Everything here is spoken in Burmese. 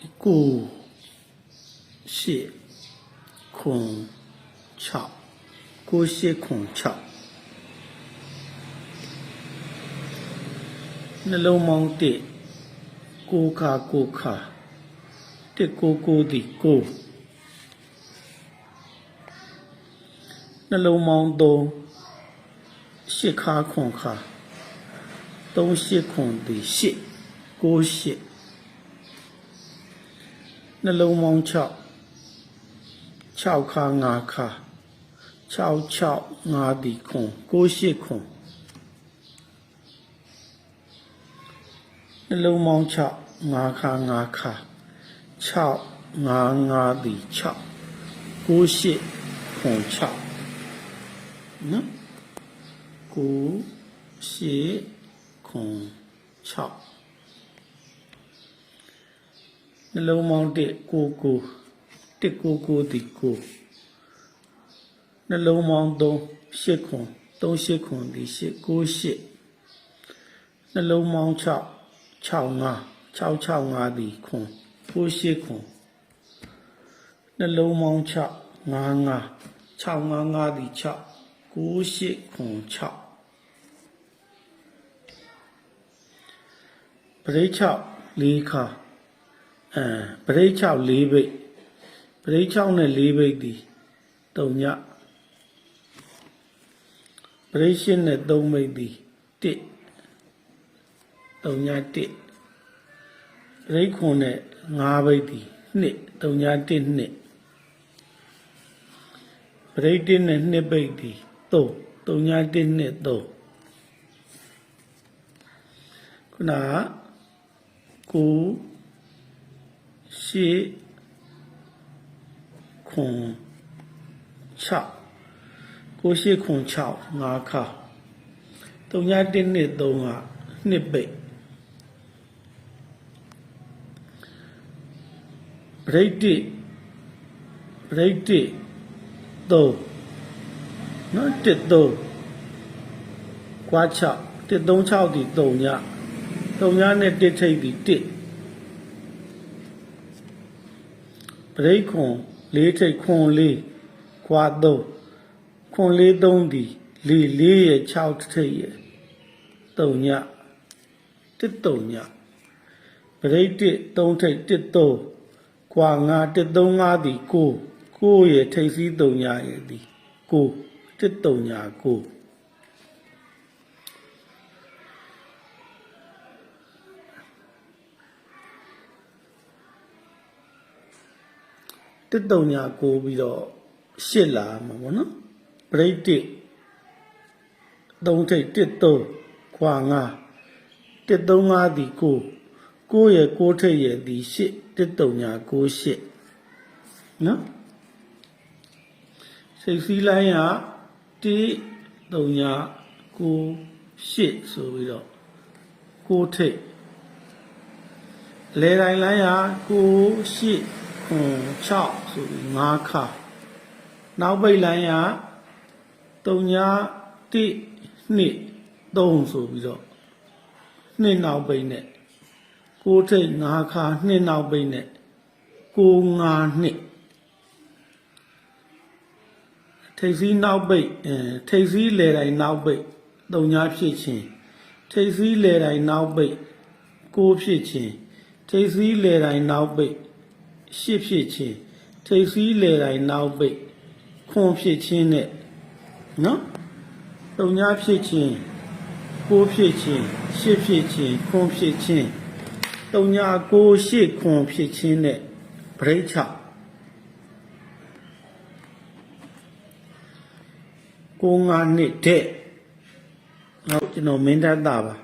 9 10ခွန်6 9 10ခွန်6နှလုံးပေါင်း1ကိုခါကိုခါ1ကိုကိုဒီကိုနှလုံးပေါင်း3ရှစ်ခါခွန်ခါ3ရှစ်ခွန်ဒီရှစ်9ရှစ် နှလုံးပေါင်း6 6ခါ5ခါ6 6 5ဒီခွန်9ရှစ်ခွန်နှလုံးပေါင်း6 5ခါ5ခါ6 5 5ဒီ6 9ရှစ်ခွန်6နော်9ရှစ်ခွန်6 နှလုံးပေါင်း1 9 9တစ်ကိုကိုဒီကိုနှလုံးပေါင်း3ရှစ်ခွန်3ရှစ်ခွန်ဒီရှစ်9ရှစ်နှလုံးပေါင်း6 6 5 6 6 5ဒီခွန်9ရှစ်ခွန်နှလုံးပေါင်း6 5 5 6 5 5ဒီ6 9ရှစ်ခွန်6ပရိတ်6၄ခါ အဲပရိတ်6၄ဘိတ်ပရိတ်6နဲ့4ဘိတ်ဒီတုံညပရိတ်8နဲ့3ဘိတ်ဒီ1တုံည1ပရိတ်9နဲ့5ဘိတ်ဒီ2တုံည1 2ပရိတ်1နဲ့2ဘိတ်ဒီ3တုံည1 2 3ခုနက9 8ခွန်6ကိုရှိခွန်6ငါခါတုံညာ1နှစ်3ကနှစ်ပိတ်ပရိတ်တိပရိတ်တိ3နော်1 3ကွာ6 1 3 6ဒီ3ည3ညနဲ့1ထိပ်ဒီ1 ပရိတ်ခွန်လေးထိတ်ခွန်လေးခွာသုံးခွန်လေးသုံးဒီလေးလေးရဲ့6ထိတ်ရဲ့တုံညတစ်တုံညပရိတ်တစ်3ထိတ်တစ်သုံးခွာ9တစ်သုံး5ဒီ9 9ရဲ့ထိတ်စည်းတုံညရဲ့ဒီ9တစ်တုံည9 တစ်တုံညာကိုပြီးတော့ရှစ်လာမှာပေါ့နော်ပရိတ်တစ်သုံးထိတ်တစ်သုံးခွာငါတစ်သုံးငါဒီကိုကိုရဲ့ကိုထိတ်ရဲ့ဒီရှစ်တစ်တုံညာကိုရှစ်နော်စိတ်စည်းလိုင်းကတိတုံညာကိုရှစ်ဆိုပြီးတော့ကိုထိတ်လေတိုင်းလိုင်းကကိုရှစ်ခွန် 6ဆိုပြီး5ခါနောက်ပိတ်လိုင်းက3ည1 2 3ဆိုပြီးတော့နှစ်နောက်ပိတ်နဲ့6ထိတ်5ခါနှစ်နောက်ပိတ်နဲ့9 5နှစ်ထိပ်စည်းနောက်ပိတ်အဲထိပ်စည်းလေတိုင်းနောက်ပိတ်3ညဖြစ်ချင်းထိပ်စည်းလေတိုင်းနောက်ပိတ်6ဖြစ်ချင်းထိပ်စည်းလေတိုင်းနောက်ပိတ် ရှစ်ဖြစ်ချင်းထိပ်စည်းလေတိုင်းနောက်ပိတ်ခွန်ဖြစ်ချင်းနဲ့နော်တုံညာဖြစ်ချင်းကိုဖြစ်ချင်းရှစ်ဖြစ်ချင်းခွန်ဖြစ်ချင်းတုံညာကိုရှစ်ခွန်ဖြစ်ချင်းနဲ့ဗရိတ်ချကိုငါနှစ်တဲ့နောက်ကျွန်တော်မင်းတတ်တာပါ